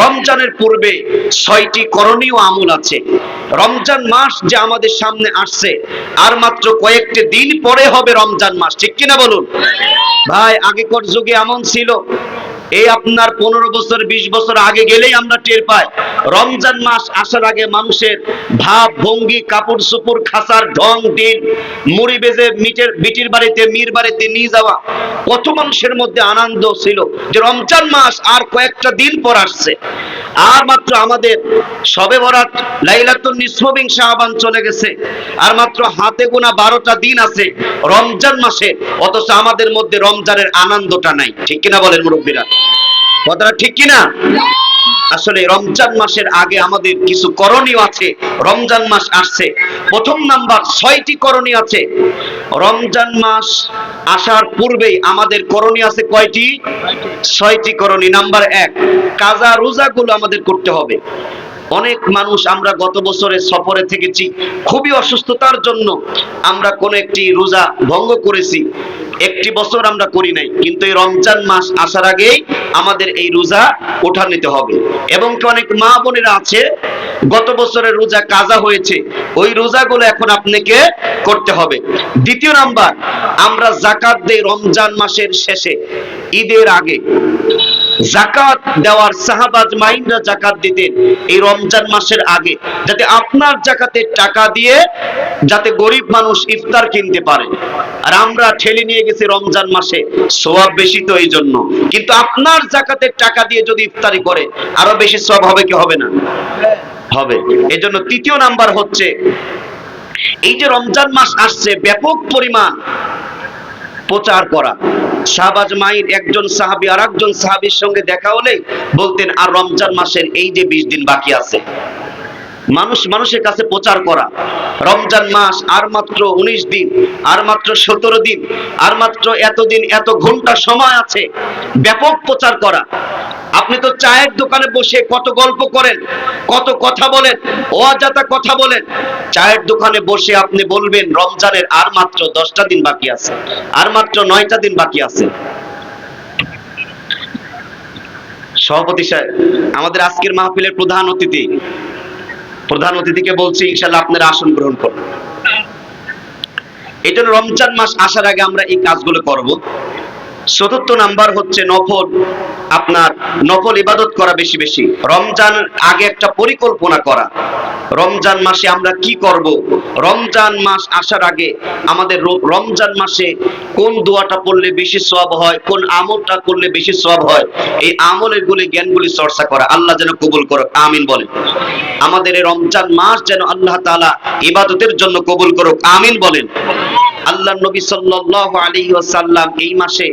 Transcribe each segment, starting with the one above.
রমজানের পূর্বে ছয়টি করণীয় আমল আছে। রমজান মাস যে আমাদের সামনে আসছে, আর মাত্র কয়েকটি দিন পরে হবে রমজান মাস। ঠিক কিনা বলুন? ভাই, আগেকার যুগে এমন ছিল এই আপনার পনেরো বছর, বিশ বছর আগে গেলেই আমরা টের পাই। রমজান মাস আসার আগে মানুষের ভাব, ভঙ্গি, কাপড় সুপুর খাসার ঢং, ডিল, মুড়ি বেজে মিটের, বিটির বাড়িতে, মির বাড়িতে নিয়ে যাওয়া। কত মানুষের মধ্যে আনন্দ ছিল যে রমজান মাস আর কয়েকটা দিন পর আসছে। আর মাত্র আমাদের সবে বরাত লাইলাতুন নিসফবিং শাহবান চলে গেছে। আর মাত্র হাতে গোনা বারোটা দিন আছে রমজান মাসে, অথচ আমাদের মধ্যে রমজানের আনন্দটা নাই। ঠিক কিনা বলেন মুরব্বীরা? কথাটা ঠিক কিনা? আসলে রমজান মাসের আগে আমাদের কিছু করণীয় আছে, রমজান মাস আসছে। প্রথম নাম্বার, ছয়টি করণীয় আছে। রমজান মাস আসার পূর্বেই আমাদের করণীয় আছে কয়টি? ছয়টি করণী নাম্বার এক, কাজা রোজাগুলো আমাদের করতে হবে। অনেক মানুষ আমরা গত বছরে সফরে থেকেছি, খুবই অসুস্থতার জন্য আমরা কোন একটি রোজা ভঙ্গ করেছি। একটি বছর আমরা করি নাই, কিন্তু এই রমজান মাস আসার আগেই আমাদের এই রোজা ওঠা নিতে হবে। এবং কি অনেক মা বোনেরা আছে, গত বছরের রোজা কাজা হয়েছে, ওই রোজাগুলো এখন আপনাকে করতে হবে। দ্বিতীয় নাম্বার, আমরা জাকাত দেই রমজান মাসের শেষে, ঈদের আগে। জাকাত দেওয়ার সাহাবাজ মাইনরা জাকাত দিতেন এই রমজান মাসের আগে, যাতে আপনার জাকাতের টাকা দিয়ে যাতে গরিব মানুষ ইফতার কিনতে পারে। আর আমরা ঠেলে নিয়ে গেছি রমজান মাসে সোয়াব বেশি তো এই জন্য। কিন্তু আপনার জাকাতের টাকা দিয়ে যদি ইফতারি করে, আরও বেশি সব হবে কি হবে না? হবে। এজন্য তৃতীয় নাম্বার হচ্ছে, এই যে রমজান মাস আসছে, ব্যাপক পরিমাণ প্রচার করা। শাহবাজ মাইর একজন সাহাবি আর একজন সাহাবির সঙ্গে দেখা হলেই বলতেন, আর রমজান মাসের এই যে বিশ দিন বাকি আছে মানুষ মানুষের কাছে প্রচার করা। রমজান মাস আর মাত্র উনিশ দিন, আর মাত্র সতেরো দিন, আর মাত্র এতদিন, এত ঘণ্টা সময় আছে ব্যাপক প্রচার করা। আপনি তো চায়ের দোকানে বসে কত গল্প করেন, কত কথা বলেন, অজাতা কথা বলেন। চায়ের দোকানে বসে আপনি বলবেন, রমজানের আর মাত্র দশটা দিন বাকি আছে, আর মাত্র নয়টা দিন বাকি আছে। সভাপতি সাহেব, আমাদের আজকের মাহফিলের প্রধান অতিথি প্রধান অতিথিকে বলছি ইনশাল্লাহ আপনারা আসন গ্রহণ করুন। এই জন্য রমজান মাস আসার আগে আমরা এই কাজগুলো করব। চতুর্থ নাম্বার হচ্ছে নফল। আপনার নফল ইবাদত করা বেশি বেশি। রমজান আগে একটা পরিকল্পনা করা। রমজান মাসে আমরা কি করব? রমজান মাস আসার আগে আমাদের রমজান মাসে কোন দোয়াটা পড়লে বেশি সওয়াব হয়, কোন আমলটা করলে বেশি সওয়াব হয়, এই আমলের গুলি, জ্ঞানগুলি চর্চা করা। আল্লাহ যেন কবুল করো আমিন বলে আমাদের এই রমজান মাস যেন আল্লাহ তাআলা ইবাদতের জন্য কবুল করুক, আমিন বলেন। আল্লাহ নবী সাল্লাল্লাহু আলাইহি ওয়াসাল্লাম এই মাসে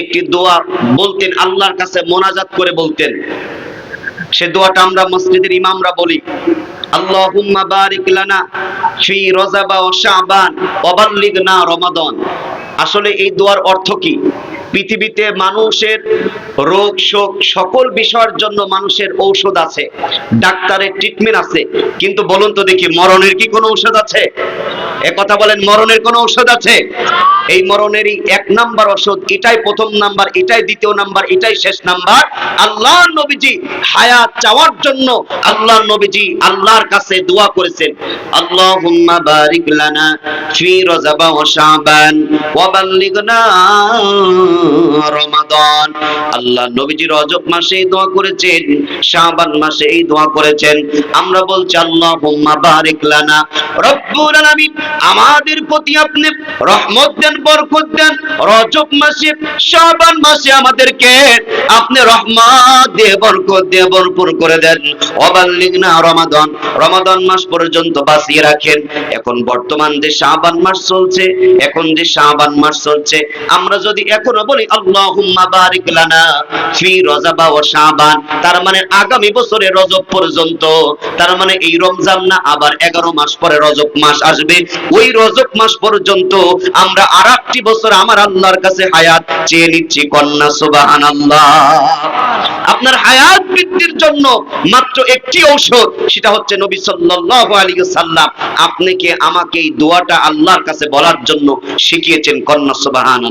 একটি দোয়া বলতেন, আল্লাহর কাছে মোনাজাত করে বলতেন। সে দোয়াটা আমরা মসজিদের ইমামরা বলি। আল্লাহুম্মা বারিক লানা ফি শাবান রমাদান। আসলে এই দোয়ার অর্থ কি? পৃথিবীতে মানুষের রোগ, শোক, সকল বিষয়ের জন্য মানুষের ঔষধ আছে, ডাক্তারের ট্রিটমেন্ট আছে, কিন্তু বলুন তো দেখি মরণের কি কোনো ঔষধ আছে? কথা বলেন, মরণের কোনো ঔষধ আছে? এই মরণেরই এক নাম্বার ওষুধ এটাই প্রথম নাম্বার, এটাই দ্বিতীয় নাম্বার, এটাই শেষ নাম্বার। আল্লাহ নবীজি হায়াত চাওয়ার জন্য আল্লাহ নবীজি আল্লাহর কাছে দোয়া করেছেন। আল্লাহুম্মা বারিক লানা ফি রজাবা ওয়া শাবান ওয়া বাল্লিগনা রমাদান। আল্লাহ নবীজি রজব মাসে দোয়া করেছেন, শাবান মাসে এই দোয়া করেছেন। আমরা বলছি আল্লাহুম্মা বারিক লানা, রব্বুল আলামিন আমাদের প্রতি আপনি রহমত দেন, বরকত দেন। রজব মাসে, শাবান মাসে আমাদেরকে আপনি রহমত দিয়ে, বরকত দিয়ে ভরপুর করে দেন। অবাল্লিগনা রমাদান। রমাদান মাস পর্যন্ত বাঁচিয়ে রাখেন। এখন বর্তমান যে শাবান মাস চলছে, এখন যে শাবান মাস চলছে, আমরা যদি এখনও বলি, আল্লাহুম্মা বারিক লানা ফি রজাবা ওয়া শাবান তার মানে আগামী বছরে রজব পর্যন্ত, তার মানে এই রমজান না, আবার এগারো মাস পরে রজব মাস আসবে। ওই রজব মাস পর্যন্ত আমরা আর বছর আমার আল্লাহর কাছে হায়াত চেয়ে নিচ্ছি, কন্যা সুবাহান আপনার হায়াত বৃদ্ধির জন্য মাত্র একটি ঔষধ, সেটা হচ্ছে নবী সাল্লাহ আলী সাল্লাম আপনাকে আমাকে এই দোয়াটা আল্লাহর কাছে বলার জন্য শিখিয়েছেন, কন্যা সুবাহান